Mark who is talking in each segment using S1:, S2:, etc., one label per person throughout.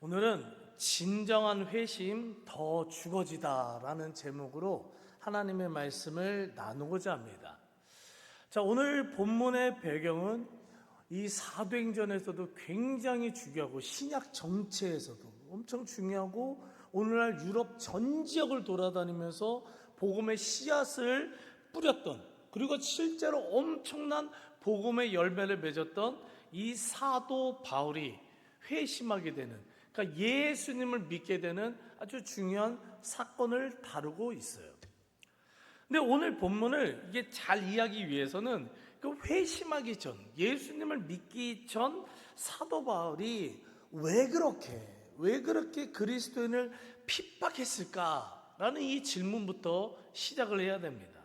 S1: 오늘은 진정한 회심 더 죽어지다라는 제목으로 하나님의 말씀을 나누고자 합니다. 자, 오늘 본문의 배경은 이 사도행전에서도 굉장히 중요하고 신약 정체에서도 엄청 중요하고 오늘날 유럽 전 지역을 돌아다니면서 복음의 씨앗을 뿌렸던 그리고 실제로 엄청난 복음의 열매를 맺었던 이 사도 바울이 회심하게 되는 그러니까 예수님을 믿게 되는 아주 중요한 사건을 다루고 있어요. 근데 오늘 본문을 이게 잘 이해하기 위해서는 그 회심하기 전, 예수님을 믿기 전 사도 바울이 왜 그렇게, 왜 그렇게 그리스도인을 핍박했을까라는 이 질문부터 시작을 해야 됩니다.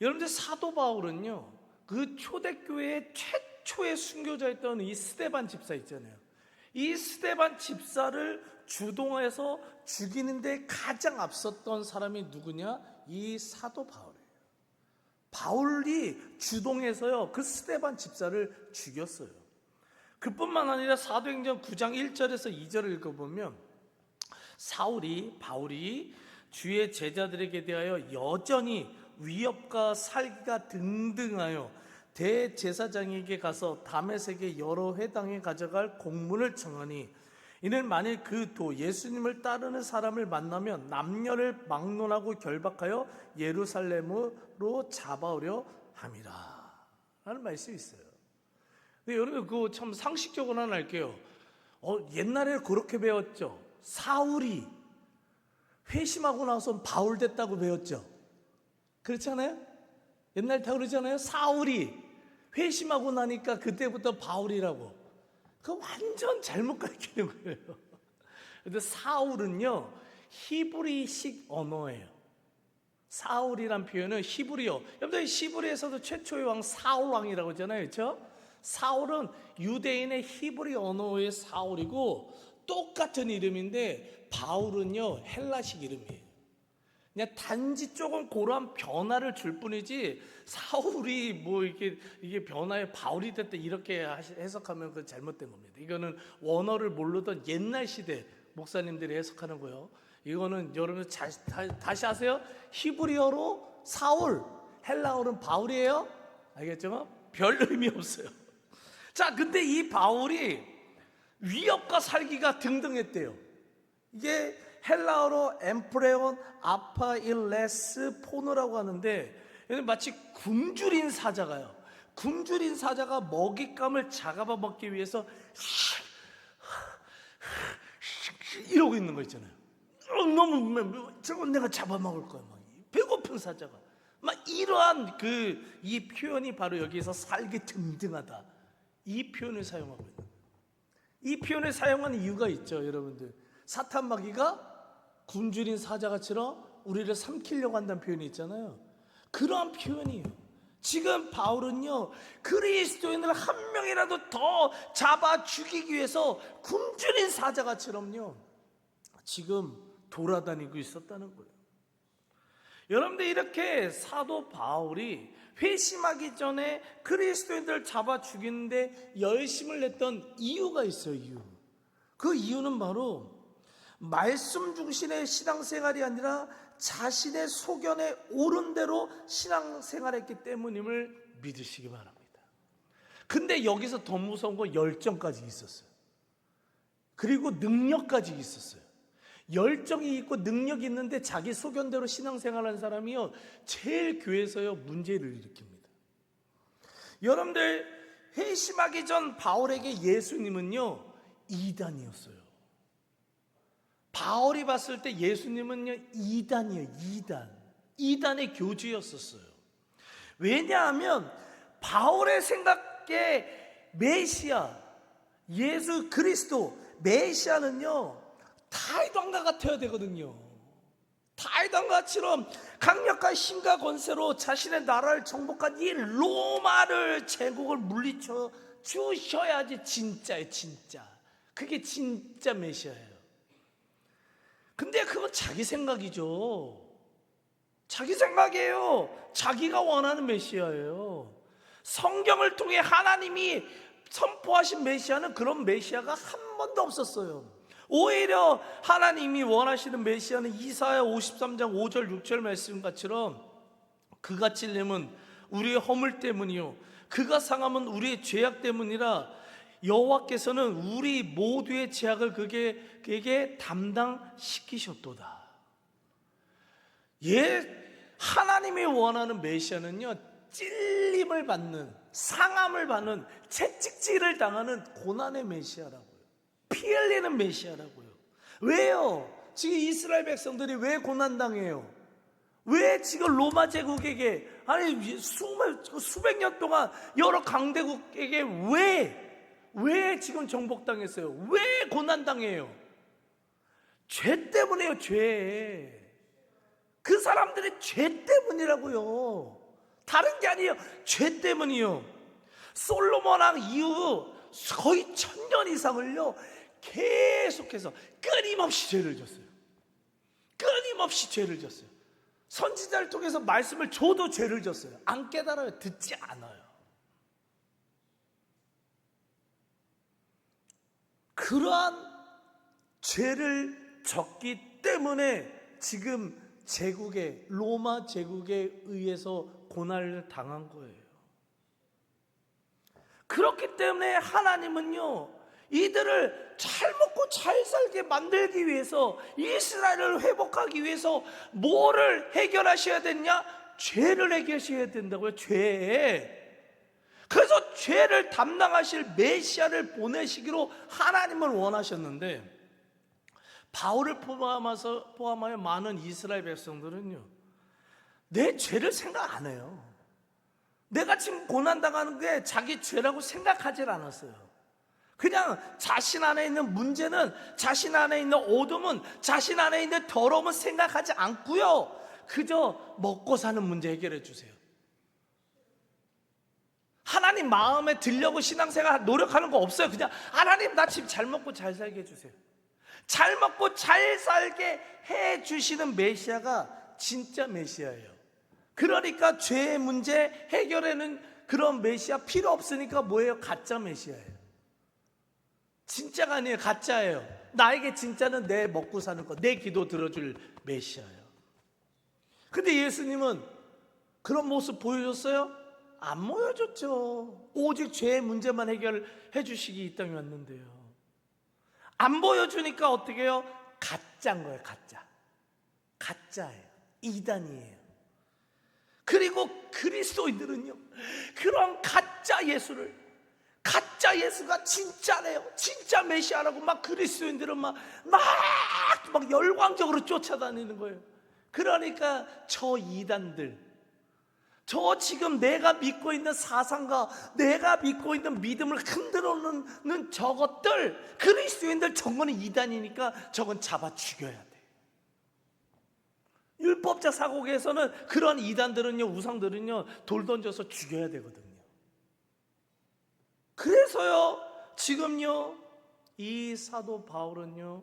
S1: 여러분들 사도 바울은요, 그 초대교회의 최초의 순교자였던 이 스데반 집사 있잖아요. 이 스데반 집사를 주동해서 죽이는데 가장 앞섰던 사람이 누구냐? 이 사도 바울이에요. 바울이 주동해서요, 그 스데반 집사를 죽였어요. 그뿐만 아니라 사도행전 9장 1절에서 2절을 읽어보면 사울이 바울이 주의 제자들에게 대하여 여전히 위협과 살기가 등등하여 대제사장에게 가서 다메섹의 여러 회당에 가져갈 공문을 청하니 이는 만일 그 도 예수님을 따르는 사람을 만나면 남녀를 막론하고 결박하여 예루살렘으로 잡아오려 함이라. 라는 말씀이 있어요. 근데 여러분 그거 참 상식적으로 하나 할게요. 어, 옛날에 그렇게 배웠죠. 사울이 회심하고 나서 바울 됐다고 배웠죠. 그렇잖아요? 옛날 다 그러잖아요? 사울이 회심하고 나니까 그때부터 바울이라고 그 완전 잘못 가르치는 거예요. 근데 사울은요 히브리식 언어예요. 사울이란 표현은 히브리어. 여러분들 히브리에서도 최초의 왕 사울 왕이라고 하잖아요, 그렇죠? 사울은 유대인의 히브리 언어의 사울이고 똑같은 이름인데 바울은요 헬라식 이름이에요. 그냥 단지 조금 그러한 변화를 줄 뿐이지 사울이 뭐 이게 이게 변화에 바울이 됐다 이렇게 해석하면 그 잘못된 겁니다. 이거는 원어를 모르던 옛날 시대 목사님들이 해석하는 거요. 이거는 여러분 자, 다, 시 하세요. 히브리어로 사울, 헬라어는 바울이에요. 알겠죠? 별 의미 없어요. 자, 근데 이 바울이 위협과 살기가 등등했대요. 이게 헬라어로 엠프레온 아파일레스 포노라고 하는데 마치 굶주린 사자가요. 굶주린 사자가 먹잇감을 잡아 먹기 위해서 이러고 있는 거 있잖아요. 어, 너무 저건 내가 잡아먹을 거야. 막 배고픈 사자가 막 이러한 그 이 표현이 바로 여기에서 살기 등등하다 이 표현을 사용하고 있는. 이 표현을 사용하는 이유가 있죠, 여러분들. 사탄 마귀가 굶주린 사자가처럼 우리를 삼키려고 한다는 표현이 있잖아요. 그러한 표현이에요. 지금 바울은요, 그리스도인을 한 명이라도 더 잡아 죽이기 위해서 굶주린 사자가처럼요, 지금 돌아다니고 있었다는 거예요. 여러분들 이렇게 사도 바울이 회심하기 전에 그리스도인들을 잡아 죽이는데 열심을 냈던 이유가 있어요, 이유. 그 이유는 바로 말씀 중심의 신앙생활이 아니라 자신의 소견에 옳은 대로 신앙생활했기 때문임을 믿으시기 바랍니다. 근데 여기서 더 무서운 건 열정까지 있었어요. 그리고 능력까지 있었어요. 열정이 있고 능력이 있는데 자기 소견대로 신앙생활하는 사람이요 제일 교회에서요 문제를 일으킵니다. 여러분들 회심하기 전 바울에게 예수님은요 이단이었어요. 바울이 봤을 때 예수님은요 이단이에요 이단. 이단의 교주였었어요. 왜냐하면 바울의 생각에 메시아 예수 그리스도 메시아는요 타이단과 같아야 되거든요. 타이단과처럼 강력한 힘과 권세로 자신의 나라를 정복한 이 로마를 제국을 물리쳐 주셔야지 진짜예요 진짜. 그게 진짜 메시아예요 근데 그건 자기 생각이죠. 자기 생각이에요. 자기가 원하는 메시아예요. 성경을 통해 하나님이 선포하신 메시아는 그런 메시아가 한 번도 없었어요. 오히려 하나님이 원하시는 메시아는 이사야 53장 5절 6절 말씀같이럼 그가 찔림은 우리의 허물 때문이요 그가 상함은 우리의 죄악 때문이라 여호와께서는 우리 모두의 죄악을 그게 그에게 담당시키셨도다. 예, 하나님이 원하는 메시아는요 찔림을 받는 상함을 받는 채찍질을 당하는 고난의 메시아라고요. 피 흘리는 메시아라고요. 왜요? 지금 이스라엘 백성들이 왜 고난 당해요? 왜 지금 로마 제국에게 아니 수백, 수백 년 동안 여러 강대국에게 왜 왜 지금 정복당했어요? 왜 고난당해요? 죄 때문에요, 죄. 그 사람들의 죄 때문이라고요. 다른 게 아니에요. 죄 때문이요. 솔로몬 왕 이후 거의 천년 이상을요, 계속해서 끊임없이 죄를 졌어요. 끊임없이 죄를 졌어요. 선지자를 통해서 말씀을 줘도 죄를 졌어요. 안 깨달아요. 듣지 않아요. 그러한 죄를 졌기 때문에 지금 제국에 로마 제국에 의해서 고난을 당한 거예요. 그렇기 때문에 하나님은요 이들을 잘 먹고 잘 살게 만들기 위해서 이스라엘을 회복하기 위해서 뭐를 해결하셔야 되냐? 죄를 해결하셔야 된다고요. 죄. 그래서 죄를 담당하실 메시아를 보내시기로 하나님을 원하셨는데 바울을 포함해서 포함하여 많은 이스라엘 백성들은요 내 죄를 생각 안 해요. 내가 지금 고난 당하는 게 자기 죄라고 생각하질 않았어요. 그냥 자신 안에 있는 문제는 자신 안에 있는 어둠은 자신 안에 있는 더러움은 생각하지 않고요. 그저 먹고 사는 문제 해결해 주세요. 하나님 마음에 들려고 신앙생활 노력하는 거 없어요. 그냥 하나님 나 지금 잘 먹고 잘 살게 해주세요. 잘 먹고 잘 살게 해 주시는 메시아가 진짜 메시아예요. 그러니까 죄의 문제 해결에는 그런 메시아 필요 없으니까 뭐예요? 가짜 메시아예요. 진짜가 아니에요. 가짜예요. 나에게 진짜는 내 먹고 사는 거, 내 기도 들어줄 메시아예요. 근데 예수님은 그런 모습 보여줬어요? 안 보여줬죠. 오직 죄의 문제만 해결해 주시기 이 땅에 왔는데요. 안 보여주니까 어떻게 해요? 가짜인 거예요, 가짜. 가짜예요. 이단이에요. 그리고 그리스도인들은요, 그런 가짜 예수를, 가짜 예수가 진짜래요. 진짜 메시아라고 막 그리스도인들은 막, 막, 막 열광적으로 쫓아다니는 거예요. 그러니까 저 이단들, 저 지금 내가 믿고 있는 사상과 내가 믿고 있는 믿음을 흔들어 놓는 저것들 그리스도인들 저거는 이단이니까 저건 잡아 죽여야 돼. 율법자 사고에서는 그런 이단들은요 우상들은요 돌 던져서 죽여야 되거든요. 그래서요 지금요 이 사도 바울은요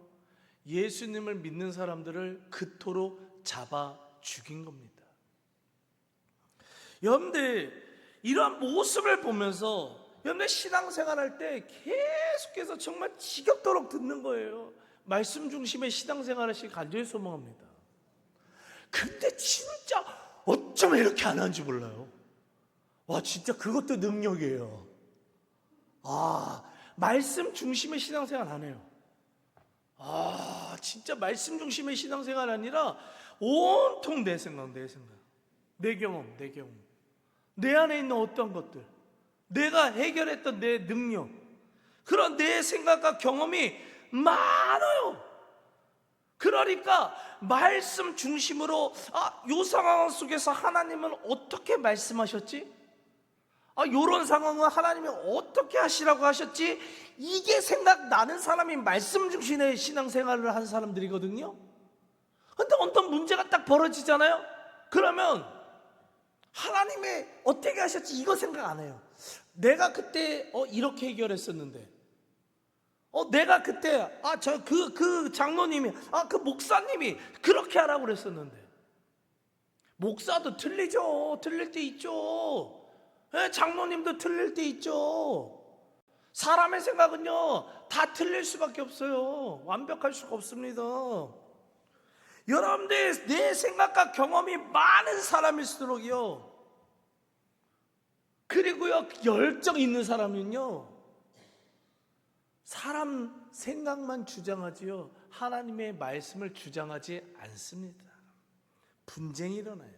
S1: 예수님을 믿는 사람들을 그토록 잡아 죽인 겁니다. 여러분들 이러한 모습을 보면서 여러분들 신앙생활 할 때 계속해서 정말 지겹도록 듣는 거예요. 말씀 중심의 신앙생활 하시길 간절히 소망합니다. 근데 진짜 어쩌면 이렇게 안 하는지 몰라요. 와 진짜 그것도 능력이에요. 아 말씀 중심의 신앙생활 안 해요. 아 진짜 말씀 중심의 신앙생활 아니라 온통 내 생각 내 생각 내 경험 내 경험 내 안에 있는 어떤 것들, 내가 해결했던 내 능력, 그런 내 생각과 경험이 많아요. 그러니까 말씀 중심으로 아, 요 상황 속에서 하나님은 어떻게 말씀하셨지? 아, 요런 상황은 하나님이 어떻게 하시라고 하셨지? 이게 생각나는 사람이 말씀 중심의 신앙생활을 한 사람들이거든요. 근데 어떤 문제가 딱 벌어지잖아요? 그러면 하나님의 어떻게 하셨지 이거 생각 안 해요. 내가 그때 어 이렇게 해결했었는데. 어 내가 그때 아 저 그그 장로님이 아 그 목사님이 그렇게 하라고 그랬었는데. 목사도 틀리죠. 틀릴 때 있죠. 예, 장로님도 틀릴 때 있죠. 사람의 생각은요, 다 틀릴 수밖에 없어요. 완벽할 수가 없습니다. 여러분들, 내 생각과 경험이 많은 사람일수록요, 그리고요, 열정 있는 사람은요, 사람 생각만 주장하지요, 하나님의 말씀을 주장하지 않습니다. 분쟁이 일어나요.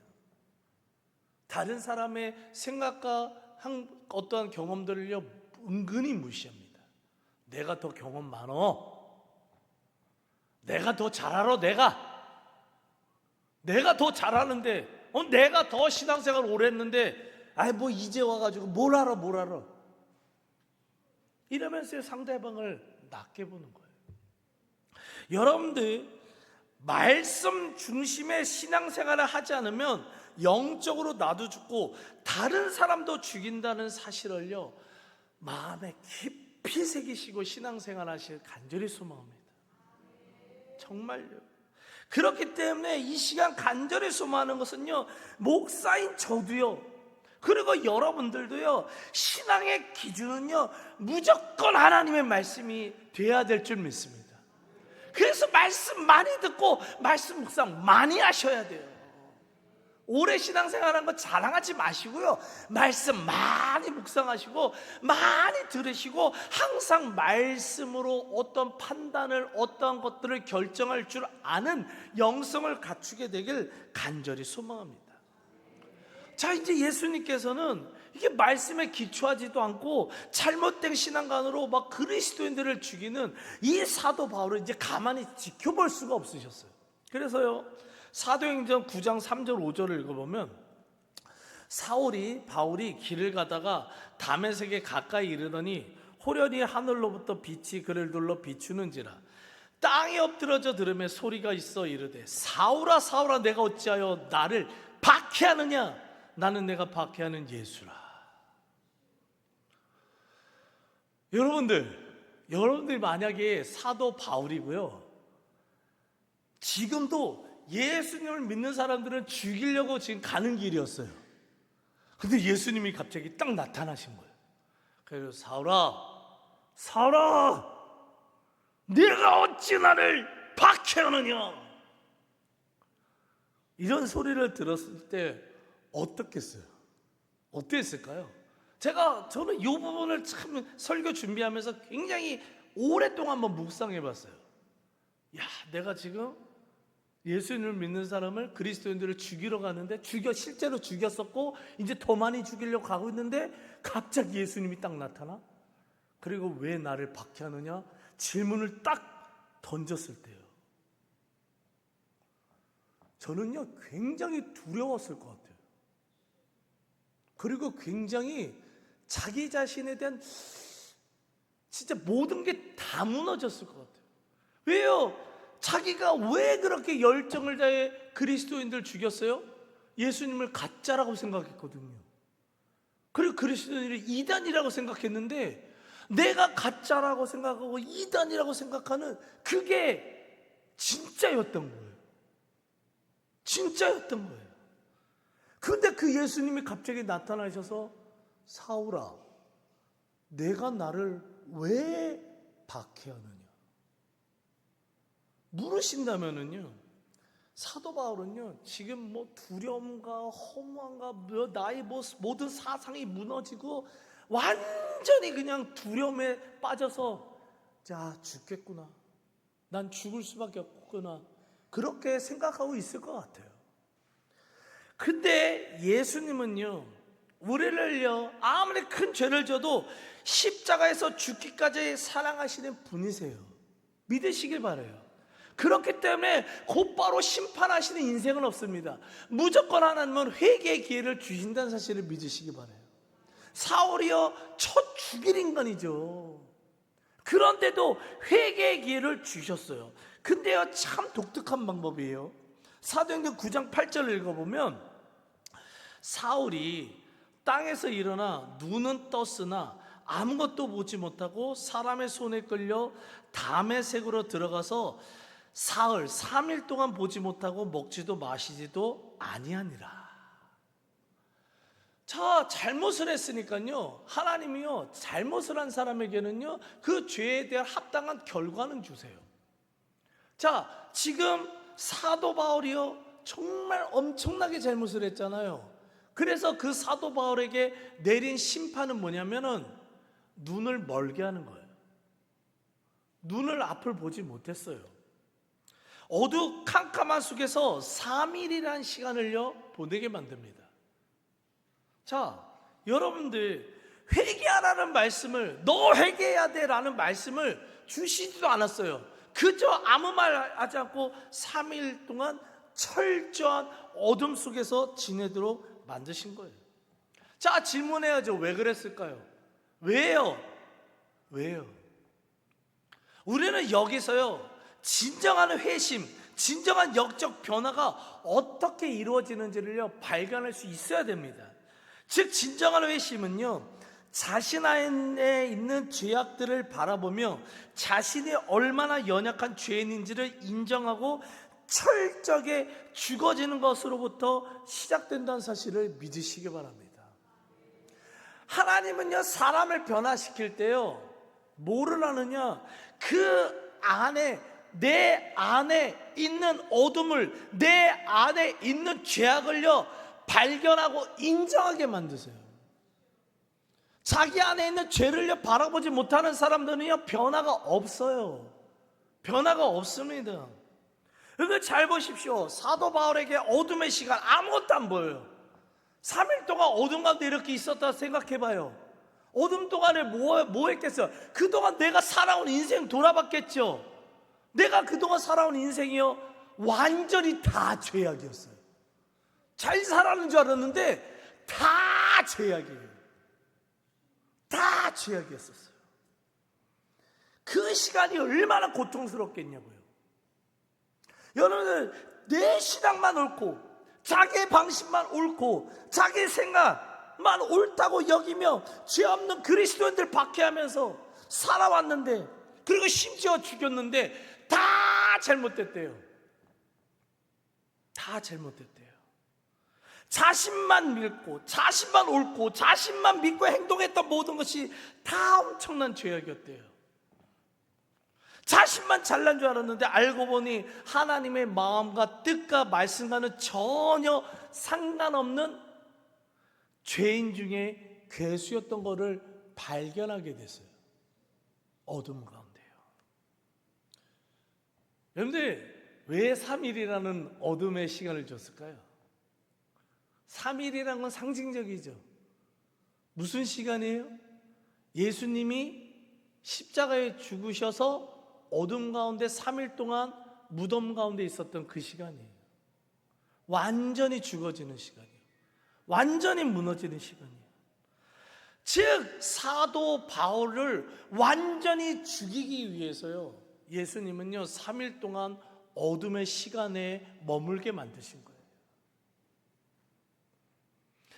S1: 다른 사람의 생각과 한 어떠한 경험들을요 은근히 무시합니다. 내가 더 경험 많어. 내가 더잘 알아. 내가 내가 더 잘하는데 어 내가 더 신앙생활 오래 했는데 아이 뭐 이제 와가지고 뭘 알아 뭘 알아 이러면서 상대방을 낮게 보는 거예요. 여러분들 말씀 중심의 신앙생활을 하지 않으면 영적으로 나도 죽고 다른 사람도 죽인다는 사실을요 마음에 깊이 새기시고 신앙생활 하실 간절히 소망합니다. 정말요. 그렇기 때문에 이 시간 간절히 소망하는 것은요 목사인 저도요 그리고 여러분들도요 신앙의 기준은요 무조건 하나님의 말씀이 돼야 될 줄 믿습니다. 그래서 말씀 많이 듣고 말씀 묵상 많이 하셔야 돼요. 오래 신앙생활한 거 자랑하지 마시고요. 말씀 많이 묵상하시고 많이 들으시고 항상 말씀으로 어떤 판단을 어떠한 것들을 결정할 줄 아는 영성을 갖추게 되길 간절히 소망합니다. 자, 이제 예수님께서는 이게 말씀에 기초하지도 않고 잘못된 신앙관으로 막 그리스도인들을 죽이는 이 사도 바울을 이제 가만히 지켜볼 수가 없으셨어요. 그래서요, 사도행전 9장 3절 5절을 읽어보면 사울이 바울이 길을 가다가 다메섹에 가까이 이르더니 호련히 하늘로부터 빛이 그를 둘러 비추는지라. 땅에 엎드러져 들음에 소리가 있어 이르되 사울아 사울아 내가 어찌하여 나를 박해하느냐? 나는 내가 박해하는 예수라. 여러분들 여러분들 만약에 사도 바울이고요. 지금도 예수님을 믿는 사람들은 죽이려고 지금 가는 길이었어요. 근데 예수님이 갑자기 딱 나타나신 거예요. 그래서 사울아, 사울아, 내가 어찌 나를 박해하느냐? 이런 소리를 들었을 때 어떻겠어요? 어땠을까요? 제가 저는 이 부분을 참 설교 준비하면서 굉장히 오랫동안 한번 묵상해 봤어요. 야, 내가 지금 예수님을 믿는 사람을 그리스도인들을 죽이러 가는데 죽여 실제로 죽였었고 이제 더 많이 죽이려고 가고 있는데 갑자기 예수님이 딱 나타나 그리고 왜 나를 박해하느냐 질문을 딱 던졌을 때요. 저는요 굉장히 두려웠을 것 같아요. 그리고 굉장히 자기 자신에 대한 진짜 모든 게 다 무너졌을 것 같아요. 왜요? 자기가 왜 그렇게 열정을 다해 그리스도인들 죽였어요? 예수님을 가짜라고 생각했거든요. 그리고 그리스도인들이 이단이라고 생각했는데 내가 가짜라고 생각하고 이단이라고 생각하는 그게 진짜였던 거예요. 진짜였던 거예요. 근데 그 예수님이 갑자기 나타나셔서 사울아, 내가 나를 왜 박해하느냐? 물으신다면은요. 사도 바울은요. 지금 뭐 두려움과 허무함과 뭐 나의 뭐 모든 사상이 무너지고 완전히 그냥 두려움에 빠져서 자 죽겠구나. 난 죽을 수밖에 없구나. 그렇게 생각하고 있을 것 같아요. 근데 예수님은요. 우리를요. 아무리 큰 죄를 져도 십자가에서 죽기까지 사랑하시는 분이세요. 믿으시길 바래요. 그렇기 때문에 곧바로 심판하시는 인생은 없습니다. 무조건 하나님은 회개의 기회를 주신다는 사실을 믿으시기 바래요. 사울이요 첫 죽일 인간이죠. 그런데도 회개의 기회를 주셨어요. 근데요 참 독특한 방법이에요. 사도행전 9장 8절을 읽어보면 사울이 땅에서 일어나 눈은 떴으나 아무것도 보지 못하고 사람의 손에 끌려 담의 색으로 들어가서 사흘 3일 동안 보지 못하고 먹지도 마시지도 아니하니라. 자, 잘못을 했으니까요. 하나님이요. 잘못을 한 사람에게는요. 그 죄에 대한 합당한 결과는 주세요. 자, 지금 사도 바울이요. 정말 엄청나게 잘못을 했잖아요. 그래서 그 사도 바울에게 내린 심판은 뭐냐면은 눈을 멀게 하는 거예요. 눈을 앞을 보지 못했어요. 어두 캄캄한 속에서 3일이라는 시간을요 보내게 만듭니다. 자, 여러분들 회개하라는 말씀을 너 회개해야 돼라는 말씀을 주시지도 않았어요. 그저 아무 말 하지 않고 3일 동안 철저한 어둠 속에서 지내도록 만드신 거예요. 자, 질문해야죠. 왜 그랬을까요? 왜요? 왜요? 우리는 여기서요, 진정한 회심, 진정한 영적 변화가 어떻게 이루어지는지를요, 발견할 수 있어야 됩니다. 즉, 진정한 회심은요, 자신 안에 있는 죄악들을 바라보며 자신이 얼마나 연약한 죄인인지를 인정하고 철저하게 죽어지는 것으로부터 시작된다는 사실을 믿으시기 바랍니다. 하나님은요, 사람을 변화시킬 때요, 뭐를 하느냐? 그 안에, 내 안에 있는 어둠을, 내 안에 있는 죄악을요, 발견하고 인정하게 만드세요. 자기 안에 있는 죄를요, 바라보지 못하는 사람들은요, 변화가 없어요. 변화가 없습니다. 그걸 잘 보십시오. 사도 바울에게 어둠의 시간 아무것도 안 보여요. 3일 동안 어둠 가운데 이렇게 있었다 생각해 봐요. 어둠 동안에 뭐, 뭐 했겠어요? 그동안 내가 살아온 인생 돌아봤겠죠? 내가 그동안 살아온 인생이요. 완전히 다 죄악이었어요. 잘 살아는 줄 알았는데 다 죄악이에요. 다 죄악이었었어요. 그 시간이 얼마나 고통스럽겠냐고요. 여러분들, 내 신앙만 옳고, 자기의 방식만 옳고, 자기의 생각만 옳다고 여기며 죄 없는 그리스도인들 박해하면서 살아왔는데, 그리고 심지어 죽였는데, 다 잘못됐대요. 다 잘못됐대요. 자신만 믿고, 자신만 옳고, 자신만 믿고 행동했던 모든 것이 다 엄청난 죄악이었대요. 자신만 잘난 줄 알았는데 알고 보니 하나님의 마음과 뜻과 말씀과는 전혀 상관없는 죄인 중에 괴수였던 것을 발견하게 됐어요. 어둠 가운데 요. 여러분들 왜 3일이라는 어둠의 시간을 줬을까요? 3일이라는 건 상징적이죠. 무슨 시간이에요? 예수님이 십자가에 죽으셔서 어둠 가운데 3일 동안 무덤 가운데 있었던 그 시간이에요. 완전히 죽어지는 시간이에요. 완전히 무너지는 시간이에요. 즉 사도 바울을 완전히 죽이기 위해서요. 예수님은요 3일 동안 어둠의 시간에 머물게 만드신 거예요.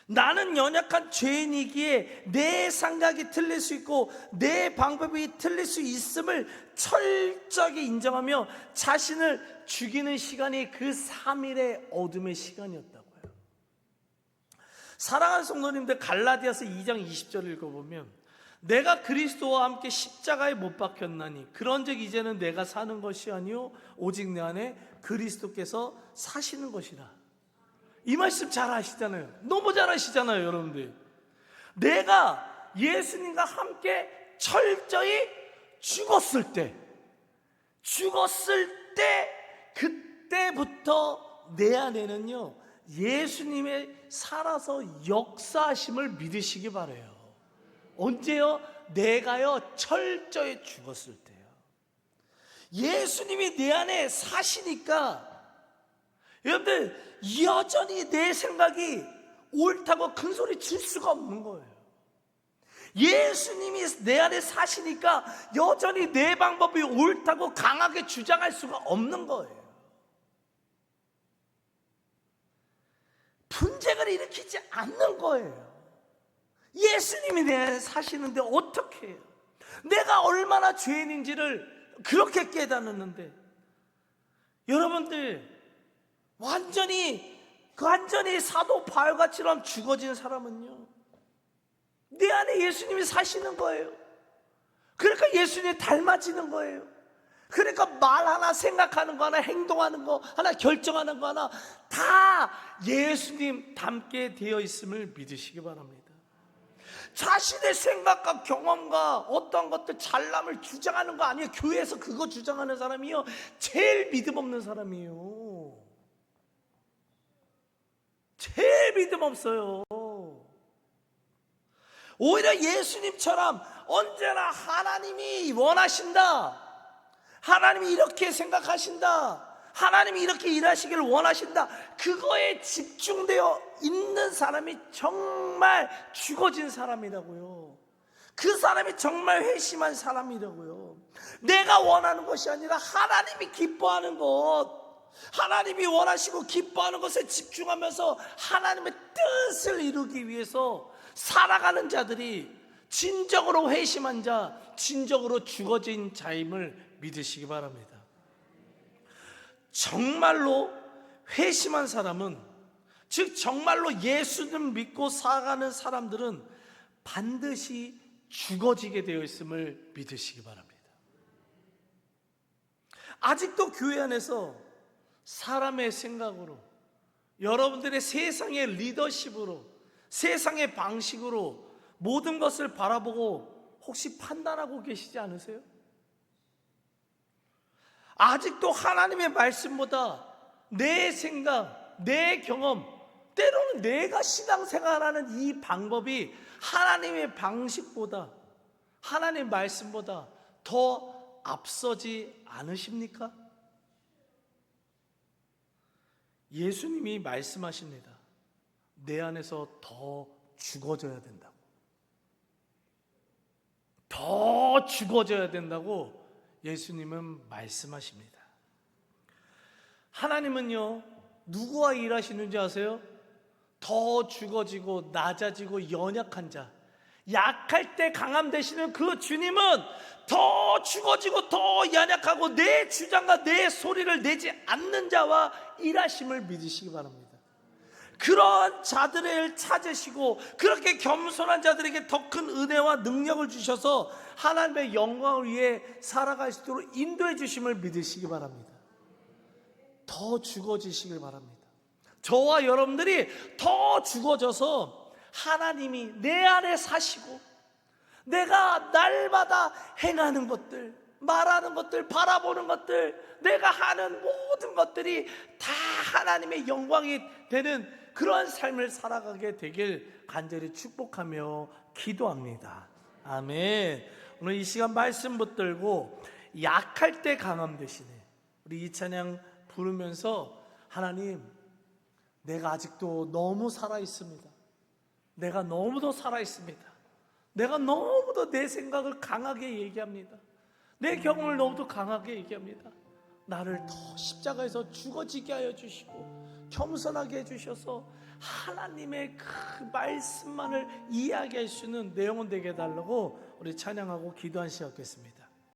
S1: 나는 연약한 죄인이기에 내 생각이 틀릴 수 있고 내 방법이 틀릴 수 있음을 철저하게 인정하며 자신을 죽이는 시간이 그 3일의 어둠의 시간이었다고요. 사랑하는 성도님들 갈라디아서 2장 20절을 읽어보면 내가 그리스도와 함께 십자가에 못 박혔나니 그런즉 이제는 내가 사는 것이 아니요 오직 내 안에 그리스도께서 사시는 것이라. 이 말씀 잘 아시잖아요. 너무 잘 아시잖아요, 여러분들. 내가 예수님과 함께 철저히 죽었을 때, 죽었을 때, 그때부터 내 안에는요, 예수님의 살아서 역사하심을 믿으시기 바래요. 언제요? 내가요, 철저히 죽었을 때요. 예수님이 내 안에 사시니까 여러분들 여전히 내 생각이 옳다고 큰 소리 칠 수가 없는 거예요. 예수님이 내 안에 사시니까 여전히 내 방법이 옳다고 강하게 주장할 수가 없는 거예요. 분쟁을 일으키지 않는 거예요. 예수님이 내 사시는데 어떻게 해요? 내가 얼마나 죄인인지를 그렇게 깨닫는데 여러분들 완전히 그 완전히 사도 바울같이럼 죽어진 사람은요. 내 안에 예수님이 사시는 거예요. 그러니까 예수님이 닮아지는 거예요. 그러니까 말 하나 생각하는 거 하나 행동하는 거 하나 결정하는 거 하나 다 예수님 닮게 되어 있음을 믿으시기 바랍니다. 자신의 생각과 경험과 어떤 것들 잘남을 주장하는 거 아니에요. 교회에서 그거 주장하는 사람이요. 제일 믿음 없는 사람이에요. 제일 믿음 없어요. 오히려 예수님처럼 언제나 하나님이 원하신다. 하나님이 이렇게 생각하신다. 하나님이 이렇게 일하시기를 원하신다. 그거에 집중되어 있는 사람이 정말 죽어진 사람이라고요. 그 사람이 정말 회심한 사람이라고요. 내가 원하는 것이 아니라 하나님이 기뻐하는 것. 하나님이 원하시고 기뻐하는 것에 집중하면서 하나님의 뜻을 이루기 위해서 살아가는 자들이 진정으로 회심한 자, 진정으로 죽어진 자임을 믿으시기 바랍니다. 정말로 회심한 사람은 즉 정말로 예수를 믿고 살아가는 사람들은 반드시 죽어지게 되어 있음을 믿으시기 바랍니다. 아직도 교회 안에서 사람의 생각으로 여러분들의 세상의 리더십으로 세상의 방식으로 모든 것을 바라보고 혹시 판단하고 계시지 않으세요? 아직도 하나님의 말씀보다 내 생각, 내 경험, 때로는 내가 신앙생활하는 이 방법이 하나님의 방식보다 하나님의 말씀보다 더 앞서지 않으십니까? 예수님이 말씀하십니다. 내 안에서 더 죽어져야 된다고. 더 죽어져야 된다고 예수님은 말씀하십니다. 하나님은요, 누구와 일하시는지 아세요? 더 죽어지고 낮아지고 연약한 자, 약할 때 강함 되시는 그 주님은 더 죽어지고 더 연약하고 내 주장과 내 소리를 내지 않는 자와 일하심을 믿으시기 바랍니다. 그런 자들을 찾으시고 그렇게 겸손한 자들에게 더 큰 은혜와 능력을 주셔서 하나님의 영광을 위해 살아갈 수 있도록 인도해 주심을 믿으시기 바랍니다. 더 죽어지시길 바랍니다. 저와 여러분들이 더 죽어져서 하나님이 내 안에 사시고 내가 날마다 행하는 것들, 말하는 것들, 바라보는 것들, 내가 하는 모든 것들이 다 하나님의 영광이 되는 그런 삶을 살아가게 되길 간절히 축복하며 기도합니다. 아멘. 오늘 이 시간 말씀 붙들고 약할 때 강함 되시네. 우리 이 찬양 부르면서 하나님, 내가 아직도 너무 살아 있습니다. 내가 너무도 살아 있습니다. 내가 너무도 내 생각을 강하게 얘기합니다. 내 경험을 너무도 강하게 얘기합니다. 나를 더 십자가에서 죽어지게 하여 주시고 겸손하게 해주셔서 하나님의 그 말씀만을 이야기할 수 있는 내용은 되게 해달라고 우리 찬양하고 기도한 시작하겠습니다.